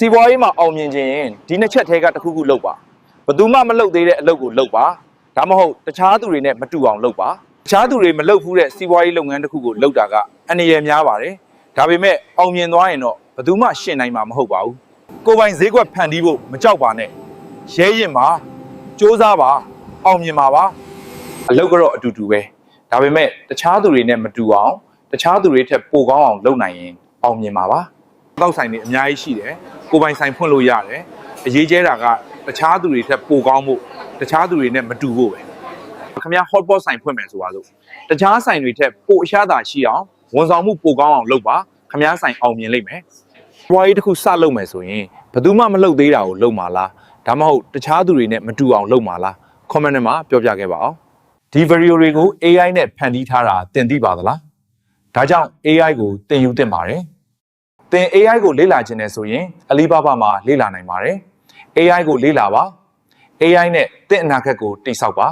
စီးပွားရေးမှာအောင်မြင်ခြင်းရင်ဒီနှစ်ချက်ထဲကတစ်ခုခုလုပ်ပါဘယ်သူမှမလုပ်သေးတဲ့အလုပ်ကိုလုပ်ပါဒါမှမဟုတ်တခြားသူတွေနဲ့မတူအောင်လုပ်ပါတခြားသူတွေမလုပ်ဘူးတဲ့စီးပွားရေးလုပ်ငန်းတစ်ခုကိုလုပ်တာကအန္တရာယ်များပါတယ်ဒါပေမဲ့အောင်မြင်သွားရင်တော့ဘယ်သူမှရှင်းနိုင်မှာမဟုတ်ပါဘူးကိုယ်ပိုင်ဈေးကွက်ဖန်တီးဖို့မကြောက်ပါနဲ့ရဲရင်ပါစူးစမ်းပါအောင်မြင်ပါပါအလုပ်ကတော့အတူတူပဲဒါပေမဲ့တခြားသူတွေနဲ့မတူအောင်တခြားသူတွေထက်ပိုကောင်းအောင်လုပ်နိုင်ရင်အောင်မြင်ပါပါ တောက်ဆိုင်တွေအများကြီးရှိတယ်ကိုယ်ပိုင်ဆိုင်ဖွင့်လို့ရတယ်အရေးကျဲတာကတခြားသူတွေထက်ပိုကောင်းဖို့တခြားသူတွေနဲ့မတူဖို့ပဲခင်ဗျာ hot pot ဆိုင်ဖွင့်မယ်ဆိုပါစို့တခြားဆိုင်တွေထက်ပိုအရသာရှိအောင်ဝန်ဆောင်မှုပိုကောင်းအောင်လုပ်ပါခင်ဗျာဆိုင်အောင်မြင်လိမ့်မယ်ဘွားကြီးတစ်ခုစလုပ်မယ်ဆိုရင်ဘယ်သူမှမလုပ်သေးတာကိုလုပ်မှာလားဒါမှမဟုတ်တခြားသူတွေနဲ့မတူအောင်လုပ်မှာလား comment ထဲမှာပြောပြခဲ့ပါအောင်ဒီဗီဒီယိုတွေကို AI နဲ့ဖန်တီးထားတာသင်သိပါသလားဒါကြောင့် AI ကိုသင်ယူသင့်ပါတယ်သ င် AI ကိုလေ့လာခြင်းနဲ့ဆိုရင် Alibaba မှာလေ့လာနိုင်ပါတယ်။ AI ကိုလေ့လာပါ။ AI နဲ့သင်အနာဂတ်ကိုတိစောက်ပါ